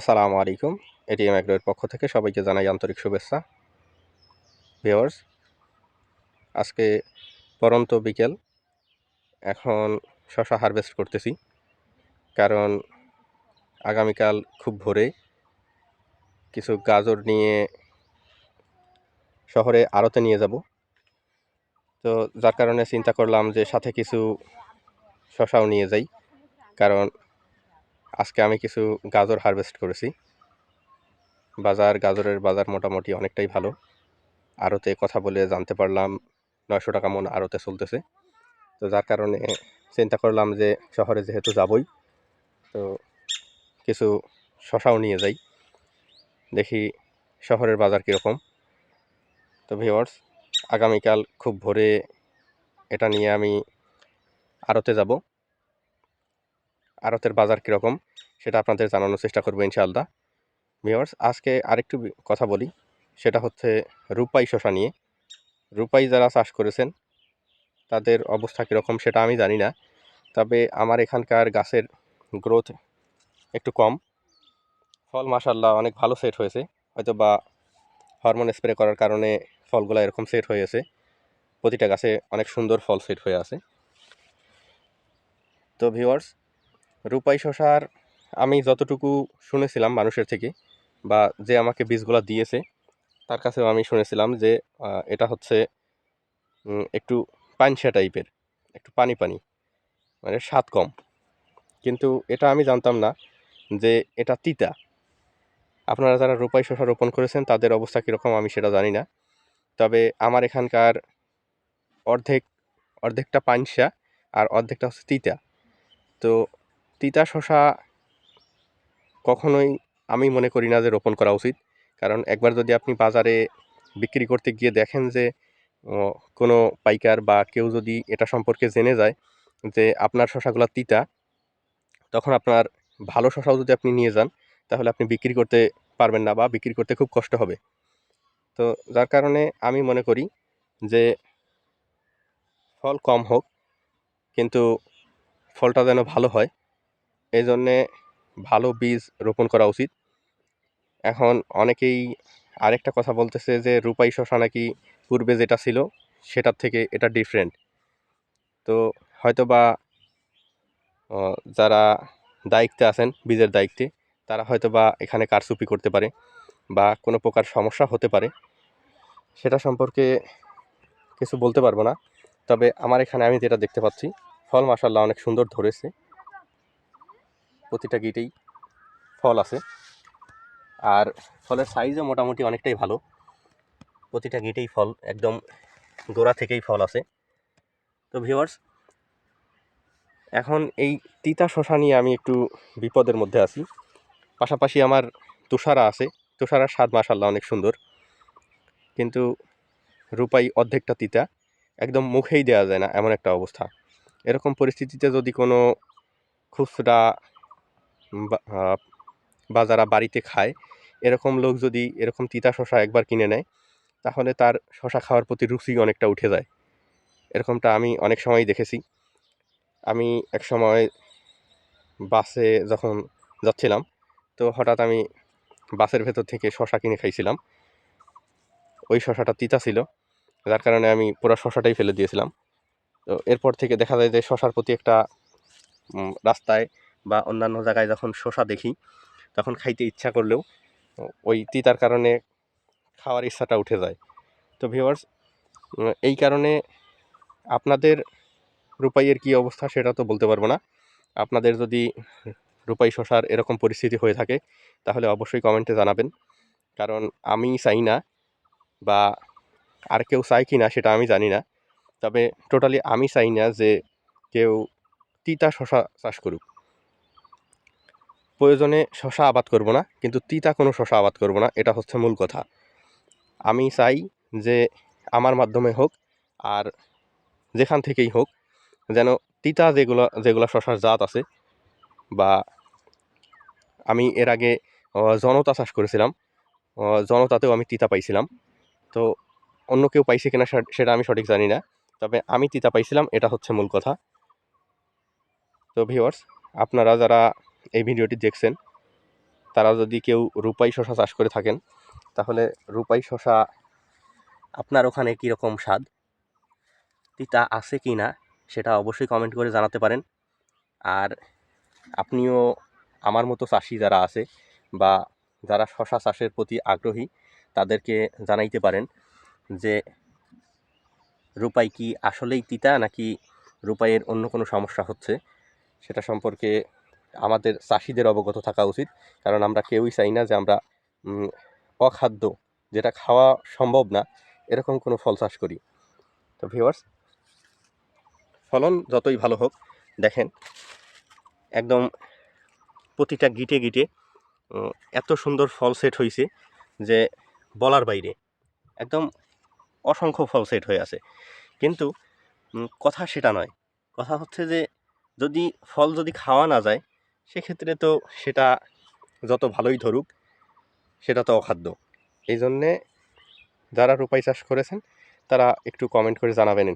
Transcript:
আসসালামু আলাইকুম, এটিএম এগ্রোয়ের পক্ষ থেকে সবাইকে জানাই আন্তরিক শুভেচ্ছা। ভিওয়ার্স আজকে পরন্ত বিকেল, এখন শশা হারভেস্ট করতেছি, কারণ আগামীকাল খুব ভোরে কিছু গাজর নিয়ে শহরে আড়তে নিয়ে যাব। তো যার কারণে চিন্তা করলাম যে সাথে কিছু শশাও নিয়ে যাই, কারণ আজকে আমি কিছু গাজর হারভেস্ট করেছি। বাজার, গাজরের বাজার মোটামুটি অনেকটাই ভালো। আড়তে কথা বলে জানতে পারলাম, নয়শো টাকা মন আড়তে চলতেছে। তো যার কারণে চিন্তা করলাম যে শহরে যেহেতু যাবই, তো কিছু শশাও নিয়ে যাই। দেখি শহরের বাজার কীরকম। তো ভিওয়ার্স আগামীকাল খুব ভোরে এটা নিয়ে আমি আড়তে যাব। আড়তের বাজার কীরকম, সেটা আপনাদের জানানোর চেষ্টা করব ইনশাআল্লাহ। ভিওয়ার্স আজকে আরেকটু কথা বলি, সেটা হচ্ছে রূপাই শশা নিয়ে। রূপাই যারা চাষ করেছেন, তাদের অবস্থা কীরকম সেটা আমি জানি না, তবে আমার এখানকার গাছের গ্রোথ একটু কম। ফল মাসাল্লাহ অনেক ভালো সেট হয়েছে হয়তো বা হরমোন স্প্রে করার কারণে ফলগুলো এরকম সেট হয়েছে প্রতিটা গাছে অনেক সুন্দর ফল সেট হয়ে আছে। তো ভিওয়ার্স রূপাই শশার আমি যতটুকু শুনেছিলাম মানুষের থেকে বা যে আমাকে বীজগুলো দিয়েছে, তার কাছেও আমি শুনেছিলাম যে এটা হচ্ছে একটু পানসা টাইপের, একটু পানি পানি মানে স্বাদ কম। কিন্তু এটা আমি জানতাম না যে এটা তিতা। আপনারা যারা রূপাই শশা রোপণ করেছেন, তাদের অবস্থা কীরকম আমি সেটা জানি না। তবে আমার এখানকার অর্ধেক, অর্ধেকটা পানসা আর অর্ধেকটা হচ্ছে তিতা। তো তিতা শশা কখনোই আমি মনে করি না যে রোপণ করা উচিত। কারণ একবার যদি আপনি বাজারে বিক্রি করতে গিয়ে দেখেন যে কোনো পাইকার বা কেউ যদি এটা সম্পর্কে জেনে যায় যে আপনার শশাগুলো তিতা, তখন আপনার ভালো শশাও যদি আপনি নিয়ে যান, তাহলে আপনি বিক্রি করতে পারবেন না বা বিক্রি করতে খুব কষ্ট হবে। তো যার কারণে আমি মনে করি যে, ফল কম হোক, কিন্তু ফলটা যেন ভালো হয়। এই জন্যে ভালো বীজ রোপণ করা উচিত। এখন অনেকেই আরেকটা কথা বলতেছে যে, রূপাই শশা নাকি পূর্বে যেটা ছিল, সেটার থেকে এটা ডিফারেন্ট তো হয়তো বা যারা দায়িত্বে আছেন, বীজের দায়িত্বে, তারা হয়তো বা এখানে কারচুপি করতে পারে বা কোনো প্রকার সমস্যা হতে পারে। সেটা সম্পর্কে কিছু বলতে পারব না, তবে আমার এখানে আমি যেটা দেখতে পাচ্ছি, ফল মাসাল্লাহ অনেক সুন্দর ধরেছে। প্রতিটা গিটেই ফল আছে। আর ফলের সাইজও মোটামুটি অনেকটাই ভালো। প্রতিটা গিটেই ফল, একদম গোড়া থেকেই ফল আছে। তো ভিওয়ার্স এখন এই তিতা শশা নিয়ে আমি একটু বিপদের মধ্যে আছি। পাশাপাশি আমার তুষারা আছে। তুষারার স্বাদ মাসাল্লাহ অনেক সুন্দর। কিন্তু রূপাই অর্ধেকটা তিতা। একদম মুখেই দেওয়া যায় না, এমন একটা অবস্থা। এরকম পরিস্থিতিতে যদি কোনো খুচরা বা যারা বাড়িতে খায়। এরকম লোক যদি এরকম তিতা শশা একবার কিনে নেয়, তাহলে তার শশা খাওয়ার প্রতি রুচি অনেকটা উঠে যায়। এরকমটা আমি অনেক সময় দেখেছি। আমি এক সময় বাসে যখন যাচ্ছিলাম, তো হঠাৎ আমি বাসের ভেতর থেকে শশা কিনে খাইছিলাম। ওই শশাটা তিতা ছিল, যার কারণে আমি পুরো শশাটাই ফেলে দিয়েছিলাম। তো এরপর থেকে দেখা যায় যে শশার প্রতি একটা রাস্তায় বা অন্যান্য জায়গায় যখন শশা দেখি, তখন খাইতে ইচ্ছা করলেও ওই তিতার কারণে খাওয়ার ইচ্ছাটা উঠে যায়। তো ভিওয়ার্স এই কারণে আপনাদের রূপাইয়ের কী অবস্থা সেটা তো বলতে পারব না। আপনাদের যদি রূপাই শশার এরকম পরিস্থিতি হয়ে থাকে, তাহলে অবশ্যই কমেন্টে জানাবেন। কারণ আমি চাই না বা আর কেউ চায় কি না সেটা আমি জানি না। তবে টোটালি আমি চাই না যে কেউ তিতা শশা চাষ করুক। প্রয়োজনে শশা আবাদ করব না, কিন্তু তিতা কোনো শশা আবাদ করব না, এটা হচ্ছে মূল কথা। আমি চাই যে আমার মাধ্যমে হোক আর যেখান থেকেই হোক যেন তিতা যেগুলো যেগুলো শশার জাত আছে বা আমি এর আগে জনতা চাষ করেছিলাম জনতাতেও আমি তিতা পাইছিলাম। তো অন্য কেউ পাইছে কিনা সেটা আমি সঠিক জানি না, তবে আমি তিতা পাইছিলাম, এটা হচ্ছে মূল কথা। তো ভিওয়ার্স আপনারা যারা ভিডিওটি দেখছেন, তারা যদি কেউ রূপাই শশা চাষ করে থাকেন, তাহলে রূপাই শশা আপনার ওখানে কীরকম স্বাদ? তিতা আছে কি না, সেটা অবশ্যই কমেন্ট করে জানাতে পারেন। আর আপনিও আমার মতো চাষি যারা আছে বা যারা শশা চাষের প্রতি আগ্রহী, তাদেরকে জানাইতে পারেন যে রূপাই কি আসলেই তিতা নাকি রূপাইয়ের অন্য কোনো সমস্যা হচ্ছে? সেটা সম্পর্কে আমাদের চাষিদের অবগত থাকা উচিত। কারণ আমরা কেউই চাই না যে আমরা অখাদ্য যেটা খাওয়া সম্ভব না, এরকম কোনো ফল চাষ করি। তো ভিউয়ার্স ফলন যতই ভালো হোক, দেখেন, একদম প্রতিটা গিটে গিটে এত সুন্দর ফল সেট হয়েছে যে বলার বাইরে, একদম অসংখ্য ফল সেট হয়ে আছে। কিন্তু কথা সেটা নয়। কথা হচ্ছে যে যদি ফল যদি খাওয়া না যায় সেক্ষেত্রে তো সেটা যত ভালোই ধরুক, সেটা তো অখাদ্য। এই জন্যে যারা রূপাই চাষ করেছেন, তারা একটু কমেন্ট করে জানাবেন।